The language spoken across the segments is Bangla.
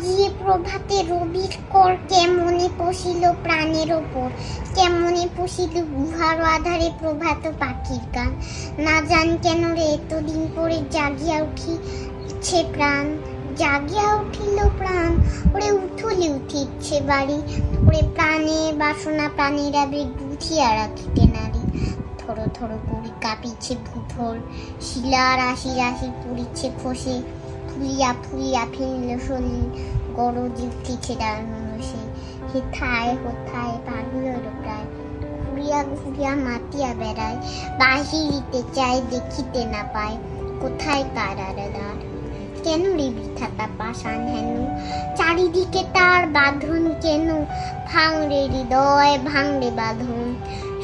প্রভাতে রবির কর কেমনে পশিল প্রাণের ওপর? কেমনে পশিল গুহার আধারে প্রভাত পাখির গান না জান কেন রে, এতদিন পরে জাগিয়া উঠিছে প্রাণ। জাগিয়া উঠিল প্রাণ। ওরে উঠলি উঠিচ্ছে বাড়ি। ওরে প্রাণে বাসনা প্রাণের আবেগ গুছিয়া রাখিতে নারী। থরো থরো করি কাঁপিছে ভূথর শিলার রাশি রাশি পড়িচ্ছে খসে। ফুলিয়া ফুলিয়া ফেলল শরীর গরজ উঠিছে দাঁড়ানো সে হেথায় হোথায় পাগল প্রায় ঘুরিয়া ঘুরিয়া মাতিয়া বেড়ায় বাহিরিতে চায় দেখিতে না পায় কোথায় কারারে দ্বার কেন রে বৃথাতা পাষাণ হেন চারিদিকে তার বাঁধন কেন ভাঙরে হৃদয় ভাঙরে বাঁধন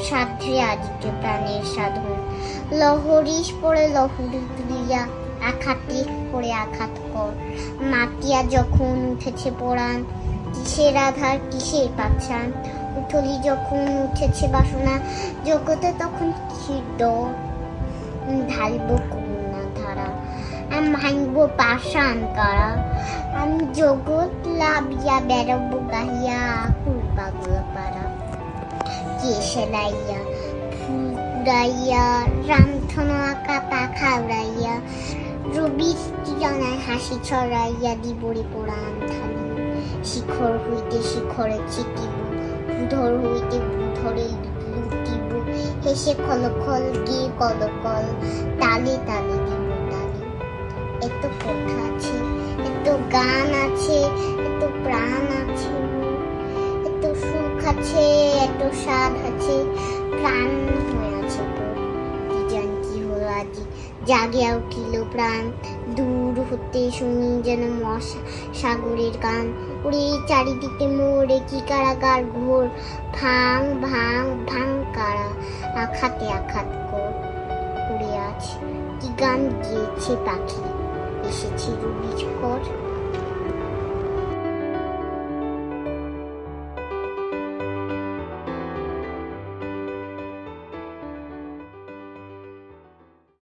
সাধ্রে আদিকে প্রাণের সাধন লহরিস পড়ে লহরি তুলিয়া আঘাতে করে আঘাত কর। মাতিয়া যখন উঠেছে পড়ান কিসের আধার, কিসের পাচ্ছান উঠলি যখন উঠেছে বাসনা, জগতে তখন ডর? ঢালব করুণা ধারা, আমি ভাঙব পাষাণ কারা? আমি জগৎ লাভিয়া বেড়াবো গাহিয়া পাগল পাড়া কে সেলাইয়া, ফুল উড়াইয়া রামধন আঁকা পাখা উড়াইয়া রবির জানায় হাসি ছড়াইয়া দিবরে পোড়ান থানি শিখর হইতে শিখরে চিটিব ভূধর হইতে ভূধরে লুটিব। হেসে খল খল, গিয়ে কল কল, তালে তালে দিব তালে। এত কথা আছে, এত গান আছে, এত প্রাণ আছে। এত সুখ আছে, এত স্বাদ আছে, প্রাণ জাগিয়া উঠিল প্রাণ। দূর হতে শুনি যেন মশা সাগরের গান। ওরে চারিদিকে মোড়ে কি কারাগার ঘোর? ভাং ভাং ভাং কারা? আখাতে আখাত কর। উড়ে আছে। কি গান গিয়েছে পাখি? এসেছে রুবির কর